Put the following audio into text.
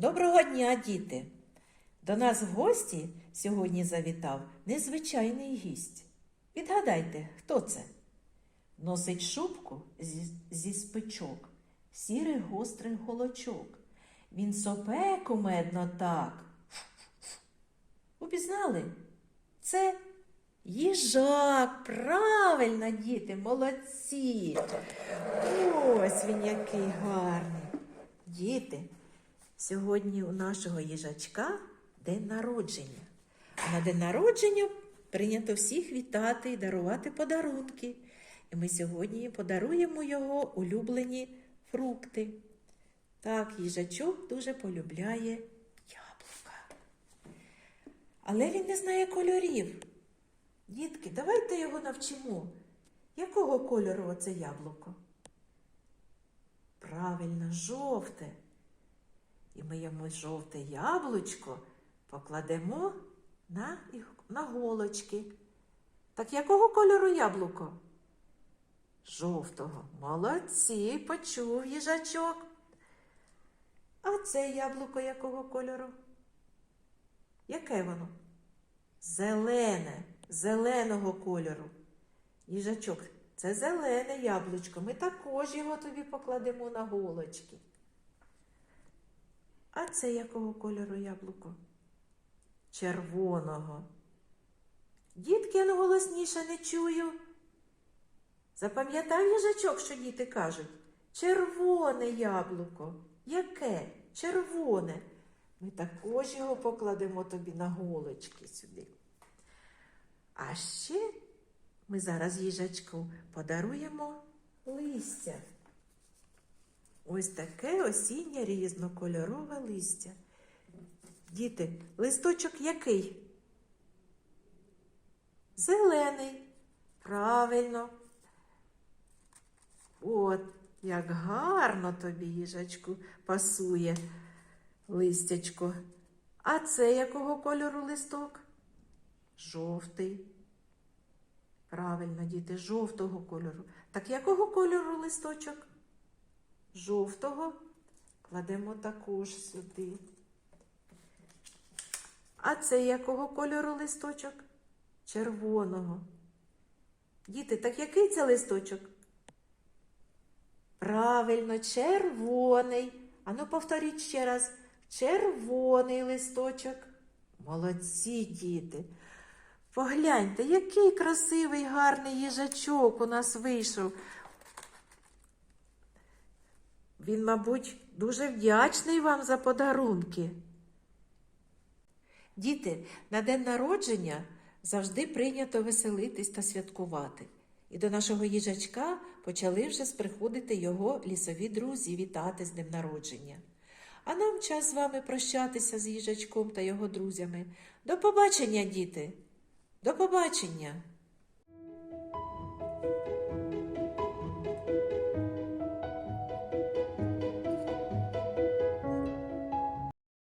Доброго дня, діти! До нас в гості сьогодні завітав незвичайний гість. Відгадайте, хто це? Носить шубку зі, зі спичок, сірий гострий голочок. Він сопе кумедно так. Упізнали? Це їжак. Правильно, діти, молодці. Ось він який гарний. Діти, сьогодні у нашого їжачка день народження. А на день народження прийнято всіх вітати і дарувати подарунки. І ми сьогодні подаруємо його улюблені фрукти. Так, їжачок дуже полюбляє яблука. Але він не знає кольорів. Дітки, давайте його навчимо. Якого кольору оце яблуко? Правильно, жовте. І ми йому жовте яблучко покладемо на, на голочки. Так якого кольору яблуко? Жовтого. Молодці, почув їжачок. А це яблуко якого кольору? Яке воно? Зелене, зеленого кольору. Їжачок, це зелене яблучко. Ми також його тобі покладемо на голочки. А це якого кольору яблуко? Червоного. Дітки, я голосніше не чую. Запам'ятав їжачок, що діти кажуть? Червоне яблуко. Яке? Червоне. Ми також його покладемо тобі на голочки сюди. А ще ми зараз їжачку подаруємо листя. Ось таке осіннє різнокольорове листя. Діти, листочок який? Зелений. Правильно. От, як гарно тобі, їжачку, пасує листячко. А це якого кольору листок? Жовтий. Правильно, діти, жовтого кольору. Так якого кольору листочок? Жовтого. Кладемо також сюди. А це якого кольору листочок? Червоного. Діти, так який це листочок? Правильно, червоний. Ану, повторіть ще раз. Червоний листочок. Молодці, діти. Погляньте, який красивий гарний їжачок у нас вийшов. Він, мабуть, дуже вдячний вам за подарунки. Діти, на день народження завжди прийнято веселитись та святкувати. І до нашого їжачка почали вже приходити його лісові друзі вітати з днем народження. А нам час з вами прощатися з їжачком та його друзями. До побачення, діти! До побачення!